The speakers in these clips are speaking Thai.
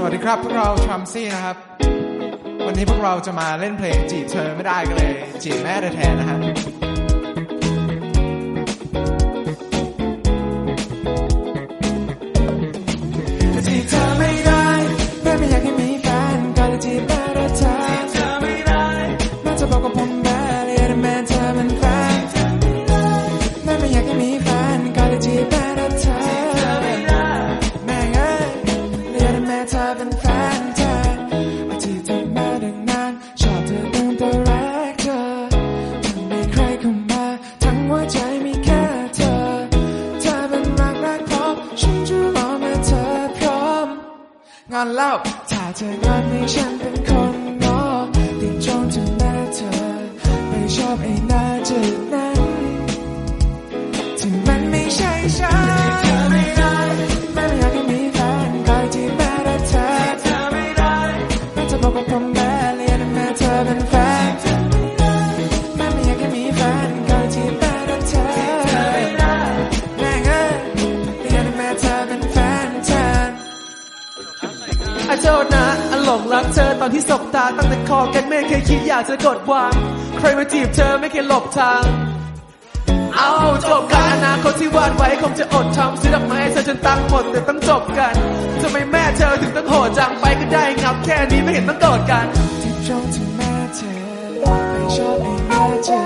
สวัสดีครับ พวกเราทรัมซี่นะครับ วันนี้พวกเราจะมาเล่นเพลงจีบเธอไม่ได้กันเลย จีบแม่แท้ๆนะฮะจี อนเล่าถ้าเธองอนให้ฉันเป็นคนงอติดจ้องถึงแม่เธอ ไม่ชอบไอ้หน้าจืดนั้นที่มันไม่ใช่ฉัน ทษนะอันหลงรักเธอตอนที่สบตาตั้งแต่คอกันไม่เคยคิดอยากจะกดวาง ใครมาจีบเธอไม่เคยหลบทาง เอาจบกันอนาคตที่วาดไว้คงจะอดทำซื้อดอกไม้ให้เธอจนตังหมดแต่ต้องจบกันทำไมแม่เธอถึงต้องโหดจังไปก็ได้งับแค่นี้ไม่เห็นต้องโดดกันที่จ้องถึงแม่เธอไม่ชอบไอ้แม่เธอ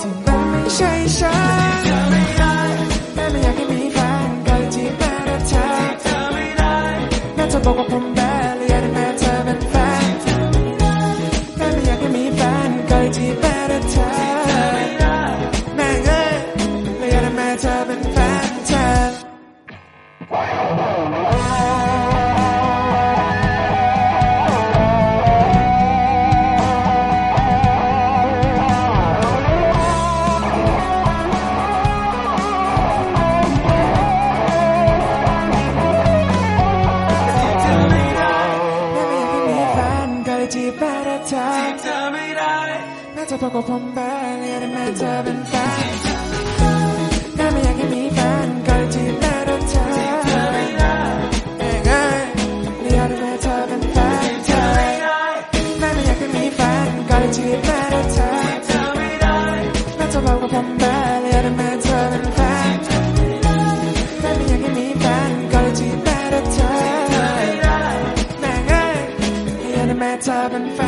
ที่มันไม่ใช่ฉัน จะบอกว่าผมแม่เลยอยากได้แม่เธอเป็นแฟนแม่ไม่อยากให้มีแฟนก็ที่แบดเธอ ที่แปลเธอที่เธอไม่ได้แม้จะพอกับผมแบบางเลยแต่แม่เธอเป็นแฟนแม่ไม่อยากให้มีแฟนก็เลยที่แปลเธอที่เธอไม่ได้เอ้ยเอ้ยเรียแม่เธอเป็นแฟนที่เธอไม่ได้แม่ไม่อยากให้มีแฟนก็เลยที่แปลเธอที่เธอไม่ได้แม้จะพอกับผมแบบางเยแต่แม้ and.